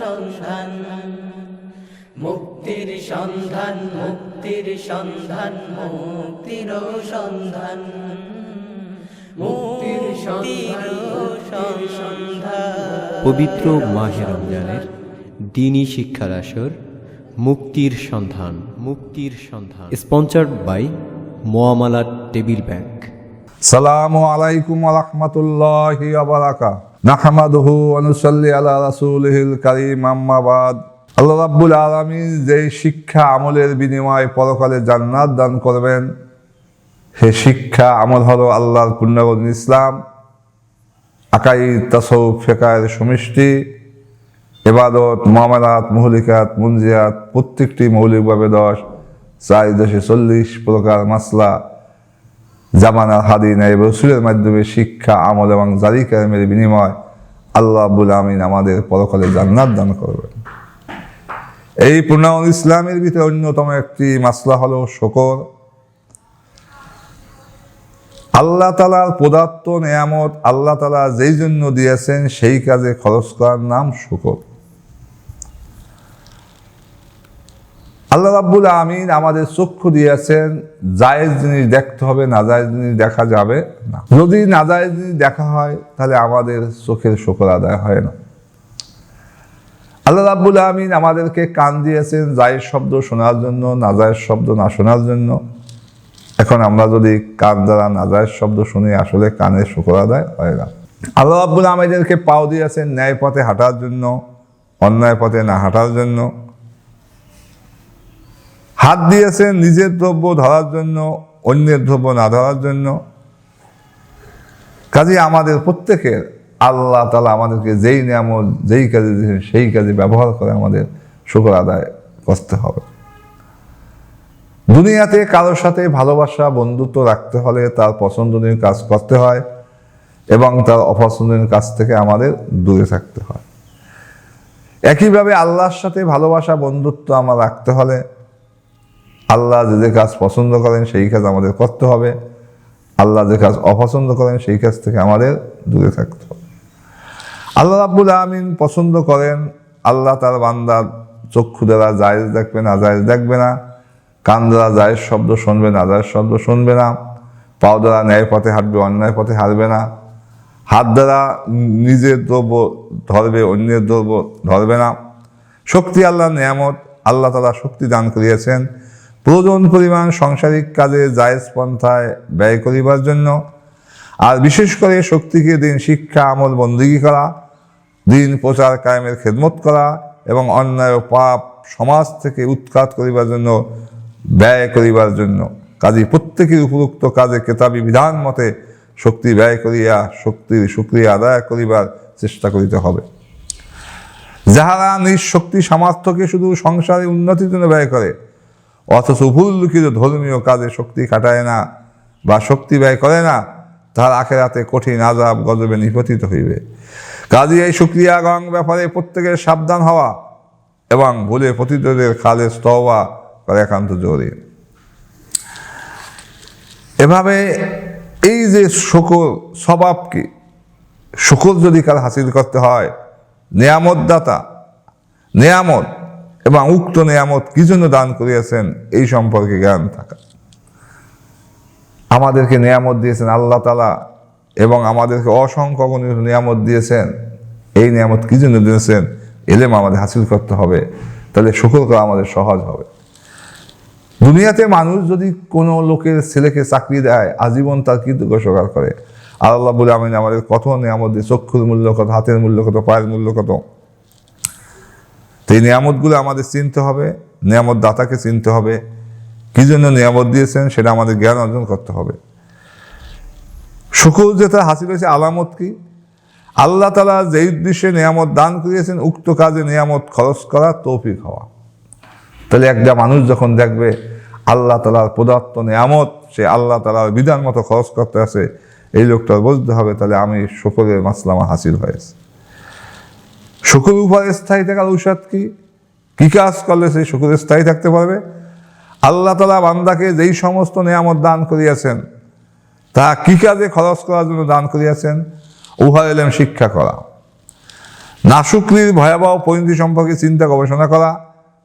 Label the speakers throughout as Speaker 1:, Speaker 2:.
Speaker 1: সন্ধান মুক্তির সন্ধান মুক্তির সন্ধান মুক্তির সন্ধান মুক্তির সন্ধান।
Speaker 2: পবিত্র মাহে রমজানের দিনী শিক্ষার আসর মুক্তির সন্ধান মুক্তির সন্ধান। স্পন্সার্ড বাই মোয়ামালা টেবিল ব্যাংক।
Speaker 3: সালামু আলাইকুম রহমতুল্লাহি আবারাকা নাহমাদুহু অনুসল্লি আল্লাহ রাসূলিহিল কারীম, আম্মা বাদ। আল্লাহ রাব্বুল আলামিন যেই শিক্ষা আমলের বিনিময়ে পরকালে জান্নাত দান করবেন সে শিক্ষা আমল হলো আল্লাহর পূর্ণগণ ইসলাম, আকাই তাসৌফ ফেকায়ের সমষ্টি এবাদত মামালাত মহলিকাত, মুনজিয়াত, প্রত্যেকটি মৌলিকভাবে দশ, চার দশে চল্লিশ প্রকার মাসলা। জামানার হাদিন এবং রসুলের মাধ্যমে শিক্ষা, আমল এবং জারি কায়েমের বিনিময় আল্লাহ আব্বুল আমিন আমাদের পরকালে জান্নাত দান করবেন। এই পূর্ণাউল ইসলামের ভিতরে অন্যতম একটি মাসলা হলো শকর। আল্লাহ তালার পদার্থ নেয়ামত আল্লাহ তালা যেই জন্য দিয়েছেন, সেই কাজে খরচ করার নাম শুকর। আল্লাহ রাব্বুল আমিন আমাদের চক্ষু দিয়েছেন, জায়েজ জিনিস দেখতে হবে না নাজায়েজ জিনিস দেখা যাবে না। যদি নাজায়েজ জিনিস দেখা হয়, তাহলে আমাদের চোখের শকর আদায় হয় না। আল্লাহ রাব্বুল আমিন আমাদেরকে কান দিয়েছেন জায়েজ শব্দ শোনার জন্য না নাজায়েজ শব্দ না শোনার জন্য। এখন আমরা যদি কান দ্বারা নাজায়েজ শব্দ শুনি, আসলে কানের শুকর আদায় হয় না। আল্লাহ রাব্বুল আমিনদেরকে পাও দিয়েছেন ন্যায় পথে হাঁটার জন্য, অন্যায় পথে না হাঁটার জন্য। হাত দিয়েছেন নিজের দ্রব্য ধরার জন্য, অন্যের দ্রব্য না ধরার জন্য। কাজে আমাদের প্রত্যেকের আল্লাহ তালা আমাদেরকে যেই নিয়ামত, যেই কাজে দিয়েছেন, সেই কাজে ব্যবহার করে আমাদের শুকর আদায় করতে হবে। দুনিয়াতে কারোর সাথে ভালোবাসা, বন্ধুত্ব রাখতে হলে তার পছন্দনীয় কাজ করতে হয় এবং তার অপছন্দনীয় কাজ থেকে আমাদের দূরে থাকতে হয়। একইভাবে আল্লাহর সাথে ভালোবাসা, বন্ধুত্ব আমার রাখতে হলে আল্লাহ যে যে কাজ পছন্দ করেন সেই কাজ আমাদের করতে হবে। আল্লাহ যে কাজ অপছন্দ করেন সেই কাজ থেকে আমাদের দূরে থাকতে হবে। আল্লাহ রাব্বুল আমিন পছন্দ করেন, আল্লাহ তার বান্দার চক্ষু দ্বারা জায়েজ দেখবে না, জায়েজ দেখবে না। কান দ্বারা জায়েজ শব্দ শুনবে না, জায়েজ শব্দ শুনবে না। পাও দ্বারা ন্যায় পথে হাঁটবে, অন্যায় পথে হারবে না। হাত দ্বারা নিজের দ্রব্য ধরবে, অন্যের দ্রব্য ধরবে না। শক্তি আল্লাহ নিয়ামত, আল্লাহ তালা শক্তি দান করিয়েছেন। প্রয়োজন পরিমাণ সাংসারিক কাজে জায়েজ পন্থায় ব্যয় করিবার জন্য, আর বিশেষ করে শক্তিকে দিন শিক্ষা, আমল, বন্দিগি করা, দিন প্রচার কায়েমের খেদমত করা এবং অন্যায় পাপ সমাজ থেকে উৎখাত করিবার জন্য, ব্যয় করিবার জন্য। কাজী প্রত্যেকের উপরোক্ত কাজে কেতাবি বিধান মতে শক্তি ব্যয় করিয়া শক্তির সুক্রিয়া আদায় করিবার চেষ্টা করিতে হবে। যাহারা নিজ শক্তি সামর্থ্যকে শুধু সংসারে উন্নতির জন্য ব্যয় করে অথচ উপলক্ষিত ধর্মীয় কাজে শক্তি খাটায় না বা শক্তি ব্যয় করে না, তার আখেরাতে কঠিন আজাব গজবে নিপতিত হইবে। কাজী এই সুক্রিয়া গং ব্যাপারে প্রত্যেকের সাবধান হওয়া এবং ভুলে পতিতদের খালে স্তবা করে একান্ত জরুরি। এভাবে এই যে শকর স্বভাবকে শকর যদি কার হাসিল করতে হয়, নিয়ামতদাতা, নিয়ামত এবং উক্ত নিয়ামত কি জন্য দান করিয়াছেন? এই সম্পর্কে জ্ঞান থাকা। আমাদেরকে নিয়ামত দিয়েছেন আল্লাহ তালা এবং আমাদেরকে অসংখ্য নিয়ামত দিয়েছেন। এই নিয়ামত কি জন্য দিয়েছেন? এলেম আমাদের হাসিল করতে হবে। তাহলে শুকর করা আমাদের সহজ হবে। দুনিয়াতে মানুষ যদি কোনো লোকের ছেলেকে চাকরি দেয়, আজীবন তার কৃতজ্ঞ স্বীকার করে? আল্লাহ বলে, আমি আমাদের কত নিয়ামত দিয়ে চক্ষুর মূল্য কত, হাতের মূল্য কত, পায়ের মূল্য কত? তো এই নিয়ামতগুলো আমাদের চিনতে হবে নিয়ামত দাতাকে চিনতে হবে। কি জন্য নিয়ামত দিয়েছেন সেটা আমাদের জ্ঞান অর্জন করতে হবে। শুকুর যেটা হাসিল হয়েছে, আলামত কি? আল্লাহ তালা যে উদ্দেশ্যে নিয়ামত দান করিয়েছেন, উক্ত কাজে নিয়ামত খরচ করা তৌফিক হওয়া। তাহলে একটা মানুষ যখন দেখবে আল্লাহ তালার পদার্থ নিয়ামত, সে আল্লাহ তালার বিধান মতো খরচ করতে আছে, এই লোকটার বুঝতে হবে, তাহলে আমি শুকরের মাসলামা হাসিল হয়েছে। শুকুর উপরে স্থায়ী থাকার ঔষধ কি? কি কাজ করলে সেই শুকুর স্থায়ী থাকতে পারবে? আল্লাহ তালা বান্দাকে যেই সমস্ত নিয়ামত দান করিয়াছেন, তা কি কাজে খরচ করার জন্য দান করিয়াছেন? উহা এলেম শিক্ষা করা। নাশুকরির ভয়াবহ পরিণতি সম্পর্কে চিন্তা গবেষণা করা,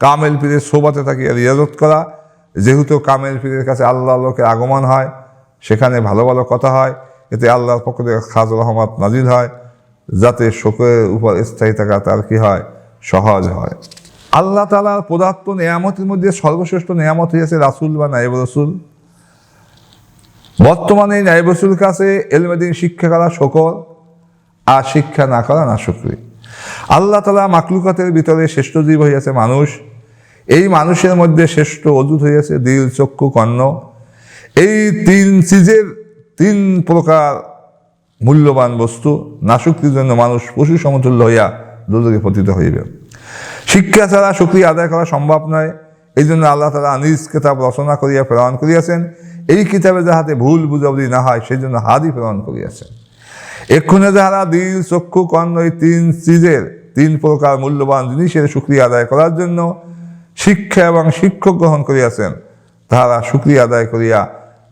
Speaker 3: কামেল পীরের সোবাতে থাকিয়া রিয়াজত করা। যেহেতু কামেল পীরের কাছে আল্লাহ লোকের আগমন হয়, সেখানে ভালো ভালো কথা হয়, এতে আল্লাহর পক্ষ থেকে খাজ রহমত নাজিল হয়। যাতে শোকের উপর স্থায়ী থাকা তার কি হয়? সহজ হয়। আল্লাহ তালার পদার্থ নেয়ামতের মধ্যে সর্বশ্রেষ্ঠ নেয়ামত হয়েছে রাসুল বা নাইব রসুল। বর্তমানে নাইব রসুল কাছে এলমেদিন শিক্ষা করা শকর, আর শিক্ষা না করা না শুক্রি। আল্লাহ তালা মাকলুকাতের ভিতরে শ্রেষ্ঠ জীব হইয়াছে মানুষ। এই মানুষের মধ্যে শ্রেষ্ঠ অজুত হইয়াছে দিল, চক্ষু, কর্ণ। এই তিন চিজের তিন প্রকার মূল্যবান বস্তু নাশুক্তির জন্য মানুষ পশু সমতুল্য হইয়া দুদকে পতিত হইবে। শিক্ষা ছাড়া শুক্রিয়া আদায় করা সম্ভব নয়। এই জন্য আল্লাহ তালা নিজ কিতাব রচনা করিয়া প্রেরণ করিয়াছেন। এই কিতাবে যাহাতে ভুল বুঝাবুঝি না হয় সেই জন্য হাদি প্রেরণ করিয়াছেন। এক্ষণে যাহারা দিল, চক্ষু, কর্ণ এই তিন চিজের তিন প্রকার মূল্যবান জিনিসের সুক্রিয়া আদায় করার জন্য শিক্ষা এবং শিক্ষক গ্রহণ করিয়াছেন, তাহারা সুক্রিয়া আদায় করিয়া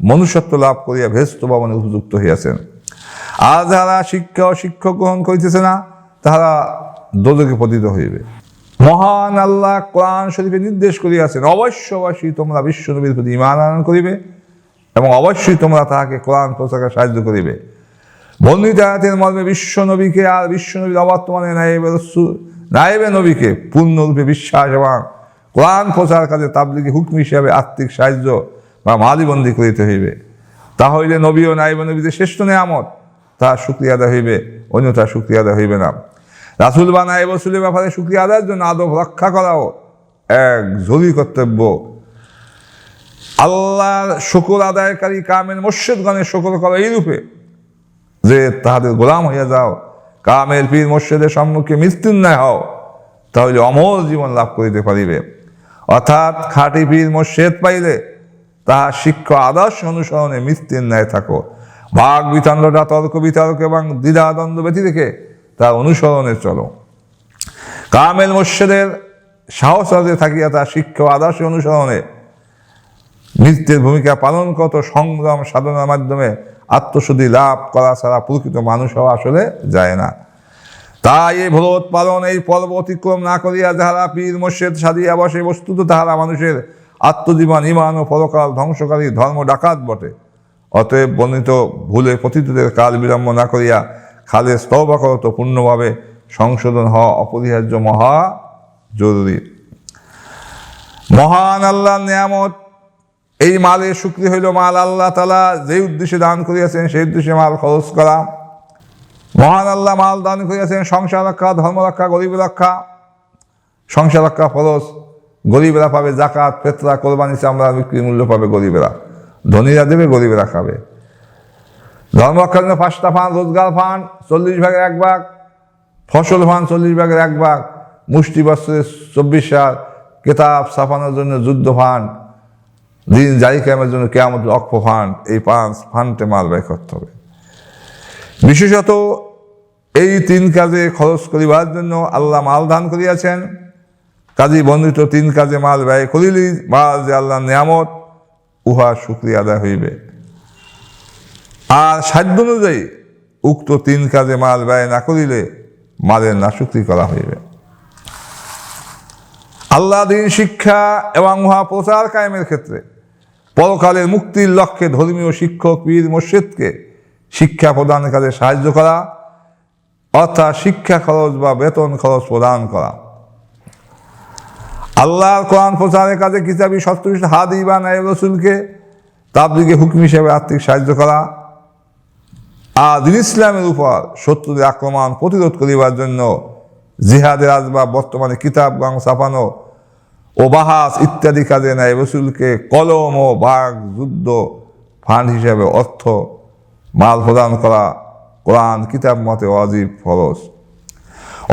Speaker 3: মনুষ্যত্ব লাভ করিয়া ভেস্ত ভবনে উপযুক্ত হইয়াছেন। আর যাহারা শিক্ষা ও শিক্ষক গ্রহণ করিতেছে না, তাহারা দোদকে পতিত হইবে। মহান আল্লাহ কোরআন শরীফে নির্দেশ করিয়াছেন অবশ্য অবশ্যই তোমরা বিশ্ব নবীর প্রতি ইমান আনয়ন করিবে এবং অবশ্যই তোমরা তাহাকে কোরআন প্রচারে সাহায্য করিবে। বন্দিত আয়াতের মর্মে বিশ্ব নবীকে আর বিশ্ব নবীর অবর্তমানে রসুল নাইবে নবীকে পূর্ণরূপে বিশ্বাস এবং কোরআন প্রচার কাজে তাবলিকে হুকম হিসাবে আর্থিক সাহায্য বা মালিবন্দি করিতে হইবে। তা হইলে নবী ও নাইবে নবীদের শ্রেষ্ঠ নেয়ামত তার শুক্রিয়া আদায় হইবে, অন্য তার শুক্রিয়া আদায় হইবে না। রাসুল বা নাইব ব্যাপারে শুক্রিয়া আদায়ের জন্য আদব রক্ষা করাও এক জরুরি কর্তব্য। আল্লাহর শুকুর আদায়কারী কামের মসজিদগণের শুকুর করা এইরূপে যে তাহাদের গোলাম হইয়া যাও, কামের পীর মোর্শেদের সম্মুখে মৃত্যুর ন্যায় হও তাহলে অমর জীবন লাভ করিতে পারিবে। অর্থাৎ খাঁটি পীর মোর্শেদ পাইলে তাহার শিক্ষা আদর্শ অনুসরণে মৃত্যুর ন্যায় থাকো। বাঘ বিতণ্ডটা তর্ক বিতর্ক এবং দ্বিধাদ্বন্দ্ব ব্যতি রেখে তার অনুসরণে চলো। কামেল মোর্শেদের সাহস হাতে থাকিয়া তার শিক্ষা আদর্শ অনুসরণে। নৃত্যের ভূমিকা পালন কত সংগ্রাম, সাধনার মাধ্যমে আত্মশুদ্ধি লাভ করা ছাড়া প্রকৃত মানুষ হওয়া আসলে যায় না। তাই এই পালন, এই পর্ব অতিক্রম না করিয়া যাহারা পীর, মোর্শেদ সাদিয়া বসে, বস্তুত তাহারা মানুষের আত্মজীবন, ইমান ও পরকাল ধ্বংসকারী ধর্ম ডাকাত বটে। অতএব বর্ণিত ভুলে পতিতদের কাল বিলম্ব না করিয়া খালে স্তবা করত পূর্ণভাবে সংশোধন হওয়া অপরিহার্য মহা জরুরি। মহান আল্লাহর নিয়ামত, এই মালের শুক্রি হইল মাল আল্লাহ তালা যে উদ্দেশ্যে দান করিয়াছেন সেই উদ্দেশ্যে মাল খরচ করা। মহান আল্লাহ মাল দান করিয়াছেন সংসার রক্ষা, ধর্ম রক্ষা, গরিব রক্ষা। সংসার রক্ষা ফরজ, গরিবেরা পাবে জাকাত পেতরা কোরবানি চামড়া, বিক্রি মূল্য পাবে গরিবেরা। ধনীরা দেবে, গরিবেরা খাবে। ধর্ম রক্ষার জন্য পাঁচটা ফান রোজগার ফান চল্লিশ ভাগের এক ভাগ, ফসল ফান চল্লিশ ভাগের এক ভাগ, মুষ্টি বস্ত্রের চব্বিশ সাল কেতাব ছাপানোর জন্য যুদ্ধ ফান্ড দিন জারি ক্যামের জন্য কেয়ামত অক্ষ ফান্ড এই পাঁচ ফান্ডে মাল ব্যয় করতে হবে। বিশেষত এই তিন কাজে খরচ করিবার জন্য আল্লাহ মাল দান করিয়াছেন। কাজী বন্ধিত তিন কাজে মাল ব্যয় করিলি মাল যে আল্লাহ নিয়ামত উহা শুক্রিয়া আদায় হইবে। আর সাধ্য অনুযায়ী উক্ত তিন কাজে মাল ব্যয় না করিলে মালের নাশুক্তি করা হইবে। আল্লাহ দিন শিক্ষা এবং উহা প্রচার কায়েমের ক্ষেত্রে পরকালের মুক্তির লক্ষ্যে ধর্মীয় শিক্ষক, পীর মসজিদকে শিক্ষা প্রদানের কাজে সাহায্য করা, অর্থাৎ শিক্ষা খরচ বা বেতন খরচ প্রদান করা। আল্লাহর কোরআন প্রচারের কাজে কিতাবি সত্যবিষ্ট হাদি বা নাইব রসুলকে তাবলিগে হুকুম হিসেবে আর্থিক সাহায্য করা। আর দিন ইসলামের উপর শত্রুদের আক্রমণ প্রতিরোধ করিবার জন্য জিহাদের আসবাব বর্তমানে কিতাব গাং ছাপানো ও বাহাস ইত্যাদি কাজে নেয় রসুলকে কলম ও বাঘ যুদ্ধ ফান্ড হিসেবে অর্থ মাল প্রদান করা কোরআন কিতাব মতে অজীব ফরজ।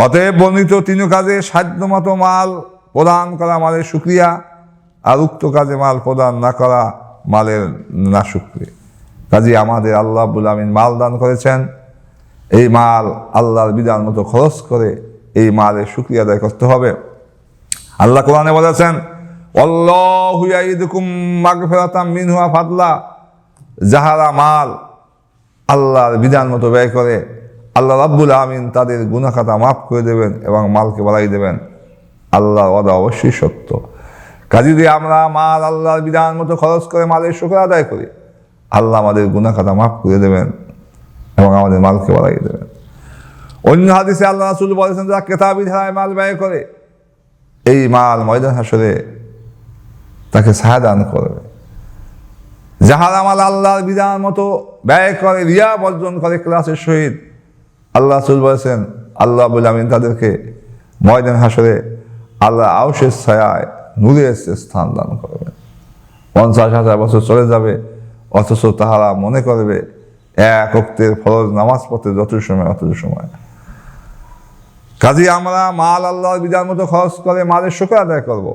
Speaker 3: অতএব বর্ণিত তিন কাজে সাধ্যমতো মাল প্রদান করা মালের সুক্রিয়া আর উক্ত কাজে মাল প্রদান না করা মালের না সুক্রিয়া কাজে আমাদের আল্লাহ আমিন মাল দান করেছেন। এই মাল আল্লাহর বিধান মতো খরচ করে এই মালের সুক্রিয়া আদায় করতে হবে। আল্লাহ কোরআনে বলেছেন মিনহুয়া ফাদলা। যাহারা মাল আল্লাহর বিধান মতো ব্যয় করে, আল্লাহ রাব্বুল আমিন তাদের গুনাখাতা মাফ করে দেবেন এবং মালকে বাড়াই দেবেন। আল্লাহর ওয়াদা অবশ্যই সত্য। কাজে যদি আমরা মাল আল্লাহর বিধান মতো খরচ করে মালের শুকর আদায় করি, আল্লাহ আমাদের গুনাখাতা মাফ করে দেবেন এবং আমাদের মালকে বাড়াই দেবেন। অন্য হাদিসে আল্লাহ রাসুল বলেছেন, যারা কেতাবি ধারায় মাল ব্যয় করে, এই মাল ময়দান হাসরে তাকে সাহা দান করবে। যাহারা মাল আল্লাহর বিধান মতো ব্যয় করে, রিয়া বর্জন করে ক্লাসের সহিত, আল্লাহ রাসুল বলেছেন, আল্লাহ বলে আমিন তাদেরকে ময়দান হাসরে আল্লাহ আউশের ছায়ায় নূরের স্থান দান করবেন পঞ্চাশ হাজার বছর চলে যাবে, অথচ তাহারা মনে করবে এক অক্তের ফরজ নামাজ পড়তে যত সময় অত সময়। কাজে আমরা মাল আল্লাহর বিধান মতো খরচ করে মালের শুক্র আদায় করব।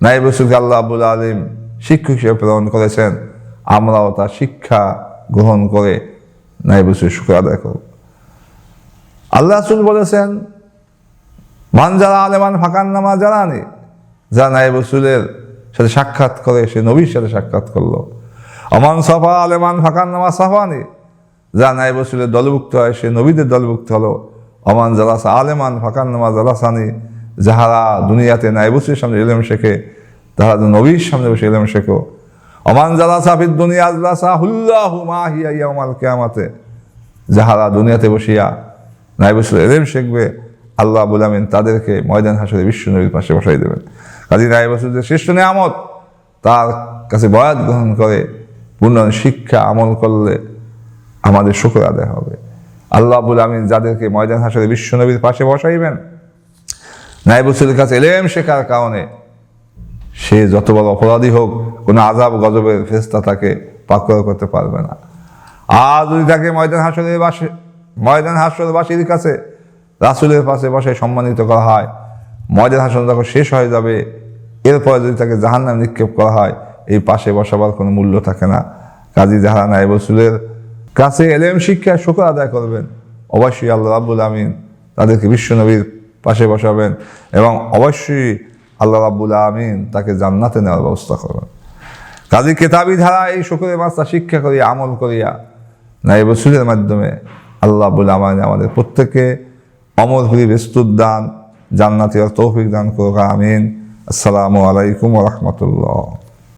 Speaker 3: নাইব রসুলকে আল্লাহ আবুল আলিম শিক্ষক হিসেবে প্রেরণ করেছেন, আমরাও তার শিক্ষা গ্রহণ করে নাইব রসুল শুক্র আদায় করব। আল্লাহ রসুল বলেছেন মান যারা আলেমান ফাঁকান নামা জানানি যা নাইব রসুলের সাথে সাক্ষাৎ করে, সে নবীর সাথে সাক্ষাৎ করল। অমান সফা আলেমান ফাঁকান নামা সাফানি। যা নাইব রসুলের দলভুক্ত হয়, সে নবীদের দলভুক্ত হলো। অমান জালাসা আলেমান ফাঁকান নামা জালাসানি। যাহারা দুনিয়াতে নাইবুসির সামনে এলেম শেখে, তাহারা নবীর সামনে বসে এলেম শেখো। অমান জালাসা ফির দুনিয়া আজলাসা হুল্লাহু মাহিয়া ইয়াউমাল কিয়ামাতে। যাহারা দুনিয়াতে বসিয়া নাইবুসুল এলেম শিখবে আল্লাহ বুলামিন তাদেরকে ময়দান হাসরে বিশ্ব নবীর পাশে বসাই দেবেন। কাজী নাইবুসুল যে শ্রেষ্ঠ নিয়ামত, তার কাছে বয়াত গ্রহণ করে পূর্ণ শিক্ষা, আমল করলে আমাদের শুক্র আদায় হবে। আল্লাহ আবুল আমিন যাদেরকে ময়দান হাসরে বিশ্ব নবীর পাশে বসাইবেন নাইবুসুলের কাছে এলেম শেখার কারণে সে যত বড় অপরাধী হোক, কোনো আজাব গজবের ফেস্তা তাকে পাকড় করতে পারবে না। আর যদি তাকে ময়দান হাসরের বাসে ময়দান হাসরবাসীর কাছে রাসুলের পাশে বসে সম্মানিত করা হয়। ময়দান হাসন যখন শেষ হয়ে যাবে, এরপরে যদি তাকে জাহান্নাম নিক্ষেপ করা হয়, এই পাশে বসাবার কোনো মূল্য থাকে না। কাজী যাহারা নাইব রসুলের কাছে এলেম শিক্ষায় শুকর আদায় করবেন। অবশ্যই আল্লাহ রাব্বুল আমিন তাদেরকে বিশ্বনবীর পাশে বসাবেন এবং অবশ্যই আল্লাহ রাব্বুল আমিন তাকে জান্নাতে নেওয়ার ব্যবস্থা করবেন। কাজী কেতাবি ধারা এই শুকরের মাস্তা শিক্ষা করিয়া, আমল করিয়া নাইব রসুলের মাধ্যমে আল্লাহ রাব্বুল আমিন আমাদের প্রত্যেককে অমর হরি বিস্তুত দান জান্নাতি তৌফিক দান করুক আমিন। আসসালামু আলাইকুম রহমতুল্লাহ।